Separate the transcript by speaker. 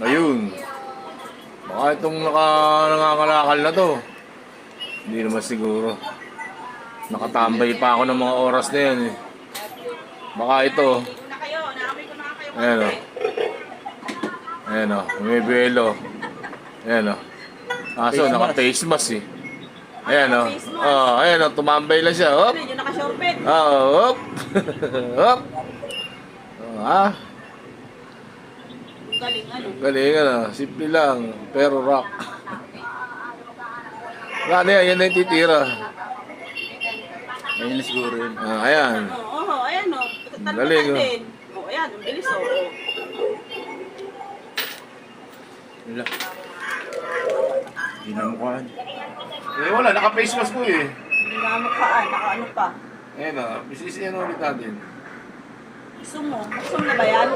Speaker 1: Ayun. Baka itong naka, nangangalakal na to. Hindi naman siguro. Nakatambay pa ako ng mga oras na yan eh. Baka ito. Ayan o. Ayan o. May buwelo. Ayan o. Aso,
Speaker 2: Face
Speaker 1: naka-face mask eh. Ayan o. Oh, ayan o. Tumambay lang siya. Hop.
Speaker 3: Ano, yun naka-shortpet.
Speaker 1: Oh, hop. hop. Oh, ah.
Speaker 3: Galing ano.
Speaker 1: Galing ano. Simple lang. Pero rock. Ano yan? Yan na yung titira.
Speaker 2: Ayun na siguro yun.
Speaker 1: Ah, ayan.
Speaker 3: Oo, oh, ayan o.
Speaker 1: Galing,
Speaker 3: Galing
Speaker 1: oh.
Speaker 3: din. Oh, ayan, ang bilis o. Oh.
Speaker 2: Wala. Hindi na mukhaan.
Speaker 1: Eh, wala. Naka-face mask ko eh.
Speaker 3: Hindi na mukhaan, naka ano pa.
Speaker 1: Ayan o. Bisisiyan ulit natin.
Speaker 3: Gusto mo? Gusto mo na ba yan?